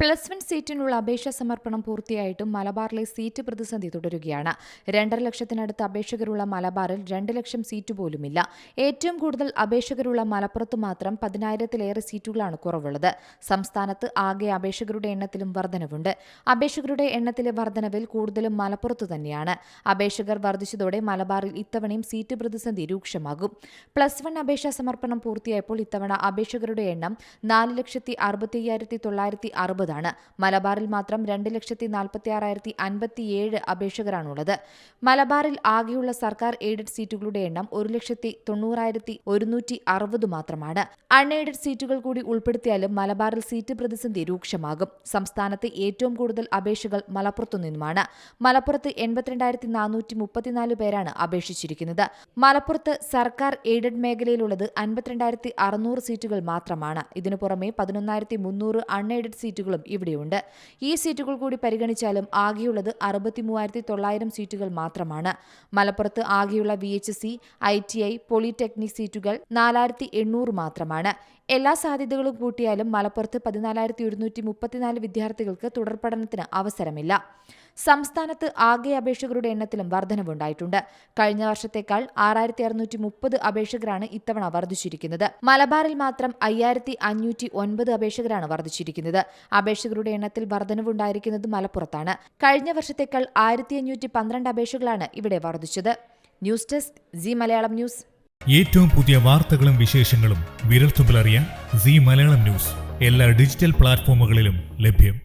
Plus one സീറ്റിനുള്ള അപേക്ഷാ സമർപ്പണം പൂർത്തിയായിട്ടും മലബാറിലെ സീറ്റ് പ്രതിസന്ധി തുടരുകയാണ്. രണ്ടര ലക്ഷത്തിനടുത്ത് അപേക്ഷകരുള്ള മലബാറിൽ രണ്ട് ലക്ഷം സീറ്റ് പോലുമില്ല. ഏറ്റവും കൂടുതൽ അപേക്ഷകരുള്ള മലപ്പുറത്ത് മാത്രം പതിനായിരത്തിലേറെ സീറ്റുകളാണ് കുറവുള്ളത്. സംസ്ഥാനത്ത് ആകെ അപേക്ഷകരുടെ എണ്ണത്തിലും വർധനവുണ്ട്. അപേക്ഷകരുടെ എണ്ണത്തിലെ വർധനവിൽ കൂടുതലും മലപ്പുറത്തു തന്നെയാണ്. അപേക്ഷകർ വർദ്ധിച്ചതോടെ മലബാറിൽ ഇത്തവണയും സീറ്റ് പ്രതിസന്ധി രൂക്ഷമാകും. പ്ലസ് വൺ അപേക്ഷാ സമർപ്പണം പൂർത്തിയായപ്പോൾ ഇത്തവണ അപേക്ഷകരുടെ എണ്ണം നാല് ലക്ഷത്തി അറുപത്തി അയ്യായിരത്തി തൊള്ളായിരത്തി അറുപതാണ് മലബാറിൽ മാത്രം രണ്ട് ലക്ഷത്തി നാൽപ്പത്തി ആറായിരത്തി അൻപത്തിയേഴ് അപേക്ഷകരാണുള്ളത്. മലബാറിൽ ആകെയുള്ള സർക്കാർ എയ്ഡഡ് സീറ്റുകളുടെ എണ്ണം ഒരു ലക്ഷത്തി തൊണ്ണൂറായിരത്തി ഒരുന്നൂറ്റി അറുപത് മാത്രമാണ്. അൺഎയ്ഡഡ് സീറ്റുകൾ കൂടി ഉൾപ്പെടുത്തിയാലും മലബാറിൽ സീറ്റ് പ്രതിസന്ധി രൂക്ഷമാകും. സംസ്ഥാനത്ത് ഏറ്റവും കൂടുതൽ അപേക്ഷകൾ മലപ്പുറത്തു നിന്നുമാണ് മലപ്പുറത്ത് എൺപത്തിരണ്ടായിരത്തി നാനൂറ്റി മുപ്പത്തിനാല് പേരാണ് അപേക്ഷിച്ചിരിക്കുന്നത്. മലപ്പുറത്ത് സർക്കാർ എയ്ഡഡ് മേഖലയിലുള്ളത് അൻപത്തിരണ്ടായിരത്തി അറുന്നൂറ് സീറ്റുകൾ മാത്രമാണ്. ഇതിനു പുറമെ പതിനൊന്നായിരത്തി മുന്നൂറ് അൺഎയ്ഡഡ് സീറ്റുകളും ഇവിടെയുണ്ട്. ഈ സീറ്റുകൾ കൂടി പരിഗണിച്ചാലും ആകെയുള്ളത് അറുപത്തി മൂവായിരത്തി തൊള്ളായിരം സീറ്റുകൾ മാത്രമാണ്. മലപ്പുറത്ത് ആകെയുള്ള V H C I T I polytechnic സീറ്റുകൾ നാലായിരത്തി എണ്ണൂറ് മാത്രമാണ്. എല്ലാ സാധ്യതകളും കൂട്ടിയാലും മലപ്പുറത്ത് പതിനാലായിരത്തി ഒരുന്നൂറ്റി മുപ്പത്തിനാല് വിദ്യാർത്ഥികൾക്ക് തുടർ പഠനത്തിന് അവസരമില്ല. സംസ്ഥാനത്ത് ആകെ അപേക്ഷകരുടെ എണ്ണത്തിലും വർധനവുണ്ടായിട്ടുണ്ട്. കഴിഞ്ഞ വർഷത്തേക്കാൾ ആറായിരത്തി അറുന്നൂറ്റി മുപ്പത് അപേക്ഷകരാണ് ഇത്തവണ വർദ്ധിച്ചിരിക്കുന്നത്. മലബാറിൽ മാത്രം അയ്യായിരത്തി അഞ്ഞൂറ്റി ഒൻപത് അപേക്ഷകരാണ് വർദ്ധിച്ചിരിക്കുന്നത്. അപേക്ഷകരുടെ എണ്ണത്തിൽ വർധനവുണ്ടായിരിക്കുന്നത് മലപ്പുറത്താണ്. കഴിഞ്ഞ വർഷത്തേക്കാൾ ആയിരത്തി അഞ്ഞൂറ്റി പന്ത്രണ്ട് അപേക്ഷകളാണ് ഇവിടെ വർദ്ധിച്ചത്. News desk Zee Malayalam news. ഏറ്റവും പുതിയ വാർത്തകളും വിശേഷങ്ങളും വിരൽത്തുമ്പിലറിയാൻ സി മലയാളം ന്യൂസ്. എല്ലാ ഡിജിറ്റൽ പ്ലാറ്റ്ഫോമുകളിലും ലഭ്യം.